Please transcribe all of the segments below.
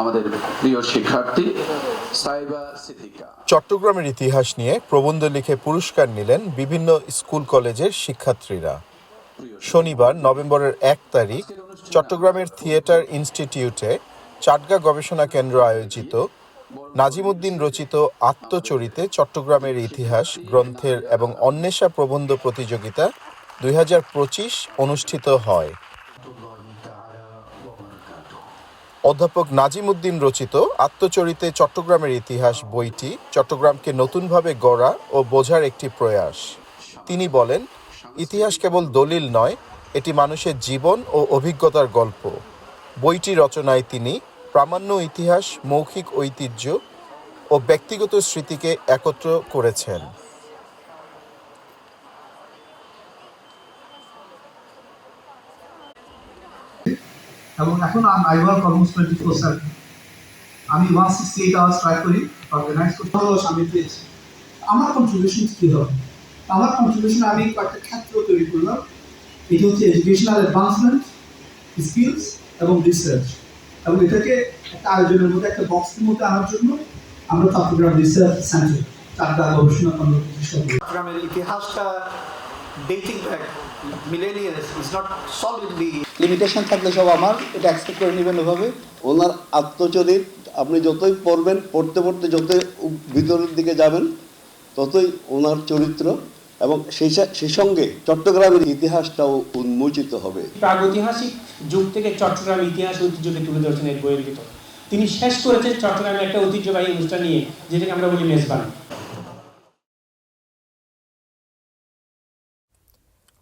আমাদের প্রিয় শিক্ষার্থী সাইবা সিদ্দিকা। চট্টগ্রামের ইতিহাস নিয়ে প্রবন্ধ লিখে পুরস্কার নিলেন বিভিন্ন স্কুল কলেজের শিক্ষার্থীরা। শনিবার নভেম্বরের এক তারিখ চট্টগ্রামের থিয়েটার ইনস্টিটিউটে চাটগা গবেষণা কেন্দ্র আয়োজিত নাজিমুদ্দিন রচিত আত্মচরিতে চট্টগ্রামের ইতিহাস গ্রন্থের এবং অন্বেষা প্রবন্ধ প্রতিযোগিতা দুই হাজার পঁচিশ অনুষ্ঠিত হয়। অধ্যাপক নাজিমুদ্দিন রচিত আত্মচরিতে চট্টগ্রামের ইতিহাস বইটি চট্টগ্রামকে নতুনভাবে গড়া ও বোঝার একটি প্রয়াস। তিনি বলেন, ইতিহাস কেবল দলিল নয়, এটি মানুষের জীবন ও অভিজ্ঞতার গল্প। বইটি রচনায় তিনি প্রামাণ্য ইতিহাস, মৌখিক ঐতিহ্য ও ব্যক্তিগত স্মৃতিকে একত্র করেছেন। এবং এখন I work almost twenty four seven. আমি one sixty eight hours try করি অর্গানাইজ করতে হলো আমি পেয়েছি আমার কন্ট্রিবিউশন কী হবে আমার কন্ট্রিবিউশন আমি কয়েকটা ক্ষেত্র তৈরি করলাম। এটি হচ্ছে এডুকেশনাল অ্যাডভান্সমেন্ট স্কিলস এবং রিসার্চ এবং এটাকে একটা আয়োজনের মধ্যে একটা বক্সের মধ্যে আনার জন্য আমরা চট্টগ্রাম রিসার্চ সেন্টার চারটা গবেষণা কেন্দ্র প্রতিষ্ঠা করি চট্টগ্রামের ইতিহাসটা dating back millennia is not solidly limitation থাকলে সব আমার, এটা অ্যাকসেপ্ট করে নেবেন ওভাবে। ওনার আত্মচরিত, আপনি যতই পড়বেন, পড়তে পড়তে যতই ভিতরের দিকে যাবেন, ততই ওনার চরিত্র এবং সেই সঙ্গে চট্টগ্রামের ইতিহাসটাও উন্মোচিত হবে। প্রাগৈতিহাসিক যুগ থেকে চট্টগ্রাম ইতিহাস ঐতিহ্যকে তুলে ধরেছেন এই বইয়ের তিনি শেষ করেছেন চট্টগ্রামে একটা ঐতিহ্যবাহী অনুষ্ঠান নিয়ে, যেটাকে আমরা বলি মেজবান।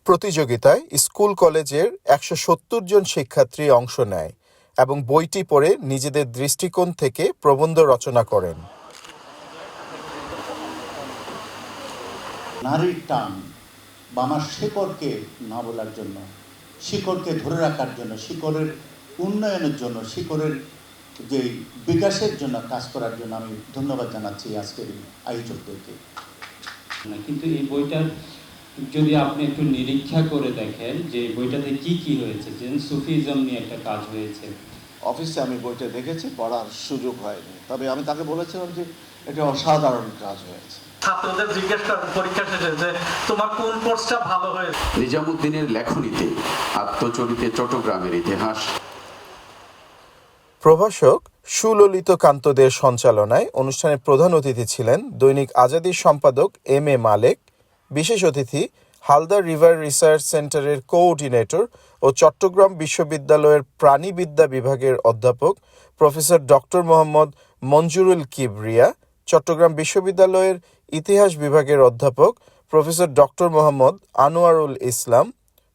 প্রতিযোগিতায় স্কুল কলেজের একশো সত্তর জন শিক্ষার্থী অংশ নেয় এবং বইটি পড়ে নিজেদের দৃষ্টিকোণ থেকে প্রবন্ধ রচনা করেন। নারীর টান বা আমার শিকড়কে না বলার জন্য শিকড়কে ধরে রাখার জন্য শিকড়ের উন্নয়নের জন্য শিকড়ের যে বিকাশের জন্য কাজ করার জন্য আমি ধন্যবাদ জানাচ্ছি আজকের আয়োজকদেরকে। কিন্তু এই বইটার যদি আপনি একটু নিরীক্ষা করে দেখেন যে বইটাতে কি কি হয়েছে যে সুফিজম নিয়ে একটা কাজ হয়েছে। অফিসে আমি বইটা দেখেছি পড়ার সুযোগ হয়নি। তবে আমি তাকে বলেছিলাম যে এটা অসাধারণ কাজ হয়েছে। ছাত্রদের জিজ্ঞেস করেন পরীক্ষা শেষে যে তোমার কোন কোর্সটা ভালো হয়েছে? নিজামুদ্দিনের লেখনীতে আত্মচরিতে চট্টগ্রামের ইতিহাস। প্রভাষক সুললিত কান্তদের সঞ্চালনায় অনুষ্ঠানের প্রধান অতিথি ছিলেন দৈনিক আজাদির সম্পাদক এম এ মালেক বিশেষ অতিথি হালদা রিভার রিসার্চ সেন্টারের কোঅর্ডিনেটর ও চট্টগ্রাম বিশ্ববিদ্যালয়ের প্রাণীবিদ্যা বিভাগের অধ্যাপক প্রফেসর ডক্টর মোহাম্মদ মঞ্জুরুল কিবরিয়া, চট্টগ্রাম বিশ্ববিদ্যালয়ের ইতিহাস বিভাগের অধ্যাপক প্রফেসর ডক্টর মোহাম্মদ আনোয়ারুল ইসলাম,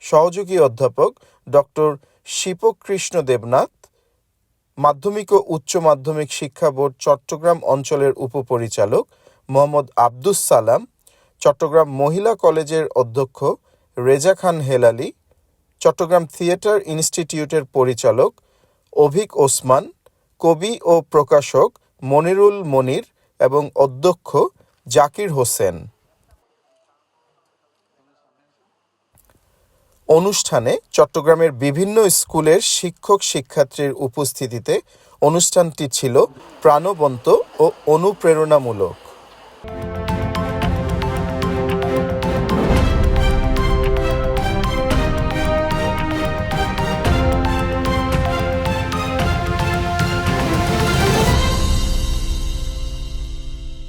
সহযোগী অধ্যাপক ডক্টর শিপকৃষ্ণ দেবনাথ, মাধ্যমিক ও উচ্চ মাধ্যমিক শিক্ষা বোর্ড চট্টগ্রাম অঞ্চলের উপপরিচালক মোহাম্মদ আব্দুস সালাম চট্টগ্রাম মহিলা কলেজের অধ্যক্ষ রেজা খান হেলালি, চট্টগ্রাম থিয়েটার ইনস্টিটিউটের পরিচালক অভিক ওসমান, কবি ও প্রকাশক মনিরুল মনির এবং অধ্যক্ষ জাকির হোসেন। অনুষ্ঠানে চট্টগ্রামের বিভিন্ন স্কুলের শিক্ষক শিক্ষার্থীর উপস্থিতিতে অনুষ্ঠানটি ছিল প্রাণবন্ত ও অনুপ্রেরণামূলক।